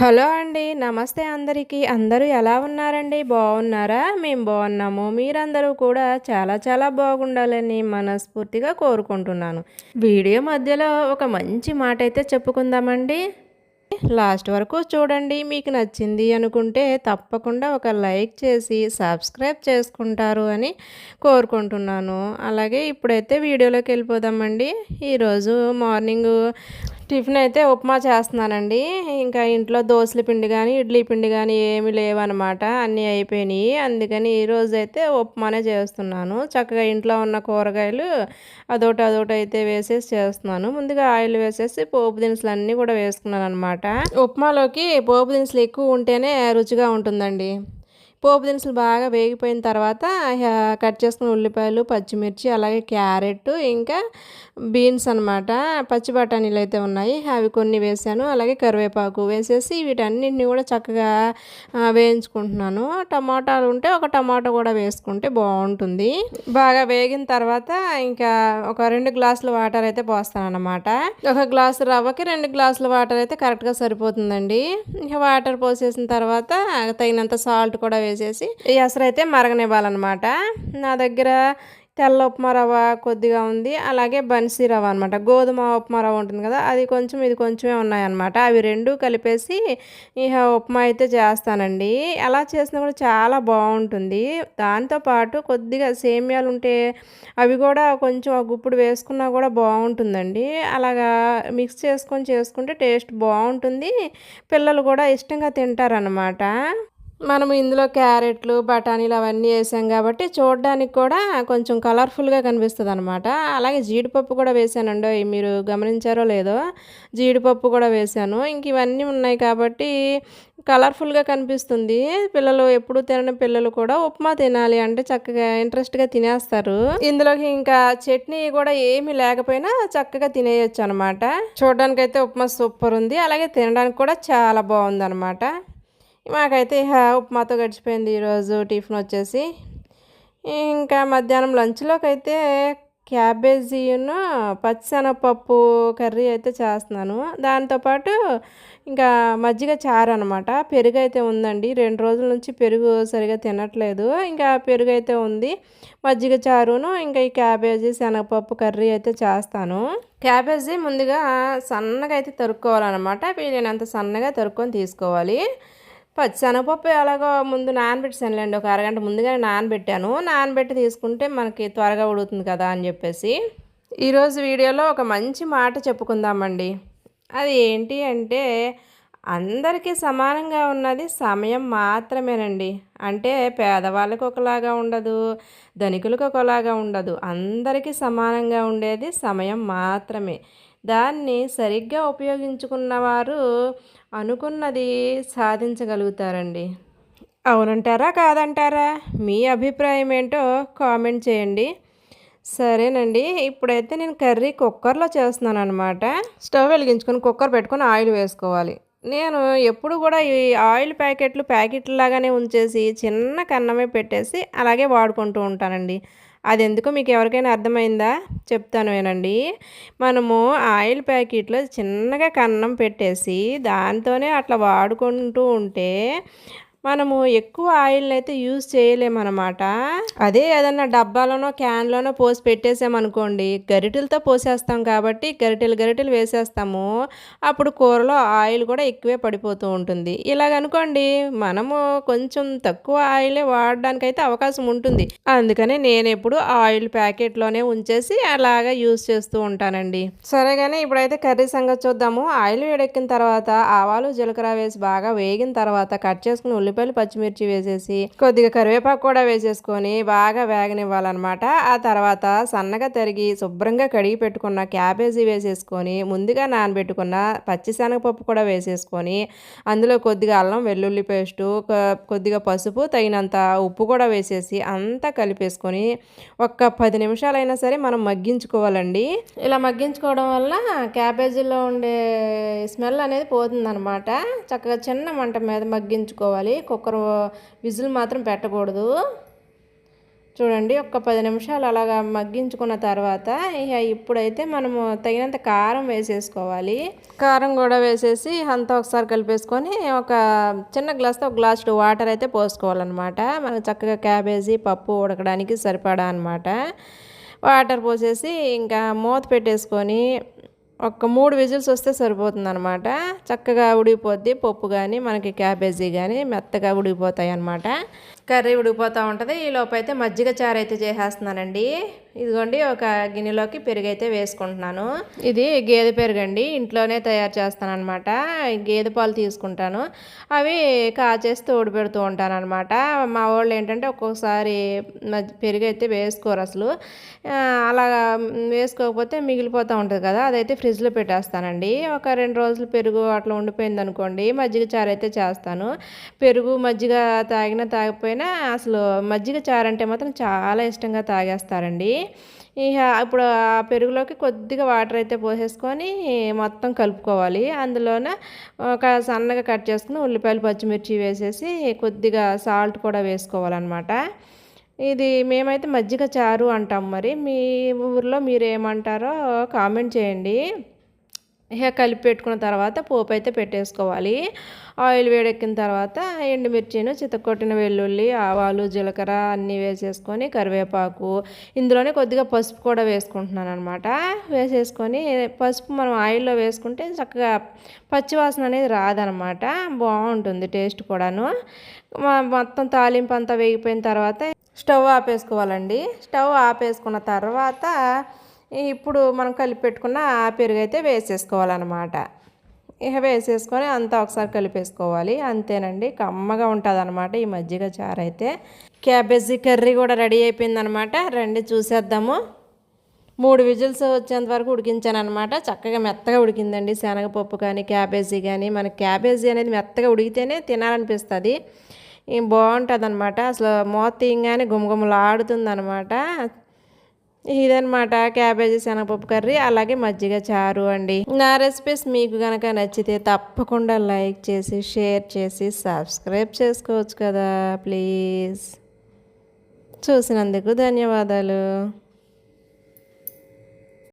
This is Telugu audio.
హలో అండి నమస్తే అందరికీ. అందరూ ఎలా ఉన్నారండి? బాగున్నారా? మేము బాగున్నాము. మీరందరూ కూడా చాలా చాలా బాగుండాలని మనస్ఫూర్తిగా కోరుకుంటున్నాను. వీడియో మధ్యలో ఒక మంచి మాట అయితే చెప్పుకుందామండి. లాస్ట్ వరకు చూడండి మీకు నచ్చింది అనుకుంటే తప్పకుండా ఒక లైక్ చేసి సబ్స్క్రైబ్ చేసుకుంటారు అని కోరుకుంటున్నాను. అలాగే ఇప్పుడైతే వీడియోలోకి వెళ్ళిపోదామండి. ఈరోజు మార్నింగ్ టిఫిన్ అయితే ఉప్మా చేస్తున్నానండి. ఇంకా ఇంట్లో దోశల పిండి కానీ ఇడ్లీ పిండి కానీ ఏమి లేవన్నమాట అన్నీ అయిపోయినాయి. అందుకని ఈరోజు అయితే ఉప్మానే చేస్తున్నాను. చక్కగా ఇంట్లో ఉన్న కూరగాయలు అదొకటి అదొకటి అయితే వేసేసి చేస్తున్నాను. ముందుగా ఆయిల్ వేసేసి పోపు దినుసులు అన్నీ కూడా వేసుకున్నాను అనమాట ఉప్మాలోకి పోపు దినుసులు ఎక్కువ ఉంటేనే రుచిగా ఉంటుందండి. పోపు దినుసులు బాగా వేగిపోయిన తర్వాత కట్ చేసుకున్న ఉల్లిపాయలు పచ్చిమిర్చి అలాగే క్యారెట్ ఇంకా బీన్స్ అనమాట పచ్చి బఠానీలు అయితే ఉన్నాయి. అవి కొన్ని వేసాను. అలాగే కరివేపాకు వేసేసి వీటన్నిటిని కూడా చక్కగా వేయించుకుంటున్నాను. టమాటాలు ఉంటే ఒక టమాటా కూడా వేసుకుంటే బాగుంటుంది. బాగా వేగిన తర్వాత ఇంకా ఒక రెండు గ్లాసుల వాటర్ అయితే పోస్తాను అనమాట ఒక గ్లాసు రవ్వకి రెండు గ్లాసుల వాటర్ అయితే కరెక్ట్గా సరిపోతుందండి. ఇంకా వాటర్ పోసేసిన తర్వాత తగినంత సాల్ట్ కూడా వేసేసి ఈ అయితే మరగనివ్వాలన్నమాట. నా దగ్గర తెల్ల ఉప్మా రవ్వ కొద్దిగా ఉంది. అలాగే బన్సీ రవ్వ అనమాట గోధుమ ఉప్మా రవ్వ ఉంటుంది కదా అది కొంచెం ఇది కొంచెమే ఉన్నాయన్నమాట. అవి రెండు కలిపేసి ఇక ఉప్మా అయితే చేస్తానండి. అలా చేసినా కూడా చాలా బాగుంటుంది. దాంతోపాటు కొద్దిగా సేమ్యాలు ఉంటే అవి కూడా కొంచెం ఆ గుప్పుడు వేసుకున్నా కూడా బాగుంటుందండి. అలాగా మిక్స్ చేసుకొని చేసుకుంటే టేస్ట్ బాగుంటుంది. పిల్లలు కూడా ఇష్టంగా తింటారనమాట మనం ఇందులో క్యారెట్లు బఠానీలు అవన్నీ వేసాం కాబట్టి చూడడానికి కూడా కొంచెం కలర్ఫుల్గా కనిపిస్తుంది అనమాట అలాగే జీడిపప్పు కూడా వేసానండి మీరు గమనించారో లేదో జీడిపప్పు కూడా వేసాను. ఇంక ఇవన్నీ ఉన్నాయి కాబట్టి కలర్ఫుల్గా కనిపిస్తుంది. పిల్లలు ఎప్పుడు తినని పిల్లలు కూడా ఉప్మా తినాలి అంటే చక్కగా ఇంట్రెస్ట్గా తినేస్తారు. ఇందులోకి ఇంకా చట్నీ కూడా ఏమి లేకపోయినా చక్కగా తినేయచ్చు అనమాట చూడడానికైతే ఉప్మా సూపర్ ఉంది. అలాగే తినడానికి కూడా చాలా బాగుంది అనమాట మాకైతే ఉప్మాతో గడిచిపోయింది ఈరోజు టిఫిన్ వచ్చేసి. ఇంకా మధ్యాహ్నం లంచ్లోకి అయితే క్యాబేజీను పచ్చిశనగపప్పు కర్రీ అయితే చేస్తున్నాను. దాంతోపాటు ఇంకా మజ్జిగ చారు అనమాట పెరుగు అయితే ఉందండి. రెండు రోజుల నుంచి పెరుగు సరిగా తినట్లేదు. ఇంకా పెరుగు అయితే ఉంది. మజ్జిగ చారును ఇంకా ఈ క్యాబేజీ శనగపప్పు కర్రీ అయితే చేస్తాను. క్యాబేజీ ముందుగా సన్నగా అయితే తరుక్కోవాలన్నమాట. వీలైనంత సన్నగా తరుక్కొని తీసుకోవాలి. పచ్చిశనగపప్పు ఎలాగో ముందు నానబెట్టానులేండి ఒక అరగంట ముందుగానే నానబెట్టాను. నానబెట్టి తీసుకుంటే మనకి త్వరగా ఉడుతుంది కదా అని చెప్పేసి ఈరోజు వీడియోలో ఒక మంచి మాట చెప్పుకుందామండి. అది ఏంటి అంటే అందరికీ సమానంగా ఉన్నది సమయం మాత్రమేనండి. అంటే పేదవాళ్ళకి ఒకలాగా ఉండదు ధనికులకు ఒకలాగా ఉండదు. అందరికీ సమానంగా ఉండేది సమయం మాత్రమే. దాన్ని సరిగ్గా ఉపయోగించుకున్నవారు అనుకున్నది సాధించగలుగుతారండి. అవునంటారా? కాదంటారా? మీ అభిప్రాయం ఏంటో కామెంట్ చేయండి. సరేనండి. ఇప్పుడైతే నేను కర్రీ కుక్కర్లో చేస్తున్నాను అనమాట స్టవ్ వెలిగించుకొని కుక్కర్ పెట్టుకొని ఆయిల్ వేసుకోవాలి. నేను ఎప్పుడు కూడా ఈ ఆయిల్ ప్యాకెట్లు ప్యాకెట్లు లాగానే ఉంచేసి చిన్న కన్నమే పెట్టేసి అలాగే వాడుకుంటూ ఉంటానండి. అది ఎందుకో మీకు ఎవరికైనా అర్థమైందా? చెప్తాను వినండి. మనము ఆయిల్ ప్యాకెట్లో చిన్నగా కన్నం పెట్టేసి దాంతోనే అట్లా వాడుకుంటూ ఉంటే మనము ఎక్కువ ఆయిల్ని అయితే యూజ్ చేయలేమన్నమాట. అదే ఏదన్నా డబ్బాలోనో క్యాన్లోనో పోసి పెట్టేసామనుకోండి గరిటెలతో పోసేస్తాం కాబట్టి గరిటెలు గరిటెలు వేసేస్తాము. అప్పుడు కూరలో ఆయిల్ కూడా ఎక్కువే పడిపోతూ ఉంటుంది. ఇలాగనుకోండి మనము కొంచెం తక్కువ ఆయిలే వాడడానికైతే అవకాశం ఉంటుంది. అందుకనే నేను ఎప్పుడు ఆయిల్ ప్యాకెట్లోనే ఉంచేసి అలాగా యూజ్ చేస్తూ ఉంటానండి. సరే కానీ ఇప్పుడైతే కర్రీ సంగతి చూద్దాము. ఆయిల్ వేడెక్కిన తర్వాత ఆవాలు జీలకర్ర వేసి బాగా వేగిన తర్వాత కట్ చేసుకుని ఉల్లి ఉల్లిపాయలు పచ్చిమిర్చి వేసేసి కొద్దిగా కరివేపాకు కూడా వేసేసుకొని బాగా వేగనివ్వాలన్నమాట. ఆ తర్వాత సన్నగా తరిగి శుభ్రంగా కడిగి పెట్టుకున్న క్యాబేజీ వేసేసుకొని ముందుగా నానబెట్టుకున్న పచ్చిశనగపప్పు కూడా వేసేసుకొని అందులో కొద్దిగా అల్లం వెల్లుల్లి పేస్టు కొద్దిగా పసుపు తగినంత ఉప్పు కూడా వేసేసి అంతా కలిపేసుకొని ఒక్క పది నిమిషాలైనా సరే మనం మగ్గించుకోవాలండి. ఇలా మగ్గించుకోవడం వల్ల క్యాబేజీలో ఉండే స్మెల్ అనేది పోతుందన్నమాట. చక్కగా చిన్న మంట మీద మగ్గించుకోవాలి. కుక్కర్ విజిల్ మాత్రం పెట్టకూడదు. చూడండి ఒక పది నిమిషాలు అలాగా మగ్గించుకున్న తర్వాత ఇక ఇప్పుడైతే మనము తగినంత కారం వేసేసుకోవాలి. కారం కూడా వేసేసి అంతా ఒకసారి కలిపేసుకొని ఒక చిన్న గ్లాస్తో ఒక గ్లాస్ వాటర్ అయితే పోసుకోవాలన్నమాట. మనకు చక్కగా క్యాబేజీ పప్పు ఉడకడానికి సరిపడా అనమాట వాటర్ పోసేసి ఇంకా మూత పెట్టేసుకొని ఒక మూడు విజిల్స్ వస్తే సరిపోతుంది అనమాట చక్కగా ఉడికిపోద్ది పప్పు కానీ మనకి క్యాబేజీ కానీ మెత్తగా ఉడికిపోతాయి అనమాట కర్రీ ఉడికిపోతూ ఉంటుంది. ఈ లోపైతే మజ్జిగ చారు అయితే చేసేస్తున్నానండి. ఇదిగోండి ఒక గిన్నెలోకి పెరుగు అయితే వేసుకుంటున్నాను. ఇది గేదె పెరుగు అండి. ఇంట్లోనే తయారు చేస్తాను అనమాట గేదె పాలు తీసుకుంటాను. అవి కాచేసి తోడు పెడుతూ ఉంటాను అనమాట మా వాళ్ళు ఏంటంటే ఒక్కొక్కసారి పెరుగు అయితే వేసుకోరు అసలు. అలా వేసుకోకపోతే మిగిలిపోతూ ఉంటుంది కదా అదైతే ఫ్రిడ్జ్లో పెట్టేస్తానండి. ఒక రెండు రోజులు పెరుగు అట్లా ఉండిపోయింది అనుకోండి మజ్జిగ చారు అయితే చేస్తాను. పెరుగు మజ్జిగ తాగినా తాగిపోయినా అసలు మజ్జిగ చారు అంటే మాత్రం చాలా ఇష్టంగా తాగేస్తారండి. ఇక ఇప్పుడు ఆ పెరుగులోకి కొద్దిగా వాటర్ అయితే పోసేసుకొని మొత్తం కలుపుకోవాలి. అందులోన ఒక సన్నగా కట్ చేసుకుని ఉల్లిపాయలు పచ్చిమిర్చి వేసేసి కొద్దిగా సాల్ట్ కూడా వేసుకోవాలన్నమాట. ఇది మేమైతే మజ్జిగ చారు అంటాం మరి. మీ ఊర్లో మీరు ఏమంటారో కామెంట్ చేయండి. ఇక కలిపి పెట్టుకున్న తర్వాత పోపు అయితే పెట్టేసుకోవాలి. ఆయిల్ వేడెక్కిన తర్వాత ఎండుమిర్చిను చితకొట్టిన వెల్లుల్లి ఆవాలు జీలకర్ర అన్నీ వేసేసుకొని కరివేపాకు ఇందులోనే కొద్దిగా పసుపు కూడా వేసుకుంటున్నాను అనమాట వేసేసుకొని పసుపు మనం ఆయిల్లో వేసుకుంటే చక్కగా పచ్చివాసన అనేది రాదనమాట బాగుంటుంది టేస్ట్ కూడాను. మొత్తం తాలింపు అంతా వేగిపోయిన తర్వాత స్టవ్ ఆపేసుకోవాలండి. స్టవ్ ఆపేసుకున్న తర్వాత ఇప్పుడు మనం కలిపి పెట్టుకున్న ఆ పెరుగు అయితే వేసేసుకోవాలన్నమాట. ఇక వేసేసుకొని అంతా ఒకసారి కలిపేసుకోవాలి. అంతేనండి కమ్మగా ఉంటుంది అనమాట ఈ మజ్జిగ చారు అయితే క్యాబేజీ కర్రీ కూడా రెడీ అయిపోయిందనమాట రండి చూసేద్దాము. మూడు విజిల్స్ వచ్చేంత వరకు ఉడికించాను అనమాట చక్కగా మెత్తగా ఉడికిందండి. శనగపప్పు కానీ క్యాబేజీ కానీ. మన క్యాబేజీ అనేది మెత్తగా ఉడికితేనే తినాలనిపిస్తుంది. బాగుంటుంది అనమాట అసలు మూత తీయంగానే గుమగుమలాడుతుంది అనమాట ఇదనమాట క్యాబేజీ శనగపప్పు కర్రీ అలాగే మజ్జిగ చారు అండి. నా రెసిపీస్ మీకు కనుక నచ్చితే తప్పకుండా లైక్ చేసి షేర్ చేసి సబ్స్క్రైబ్ చేసుకోవచ్చు కదా ప్లీజ్ చూసినందుకు ధన్యవాదాలు.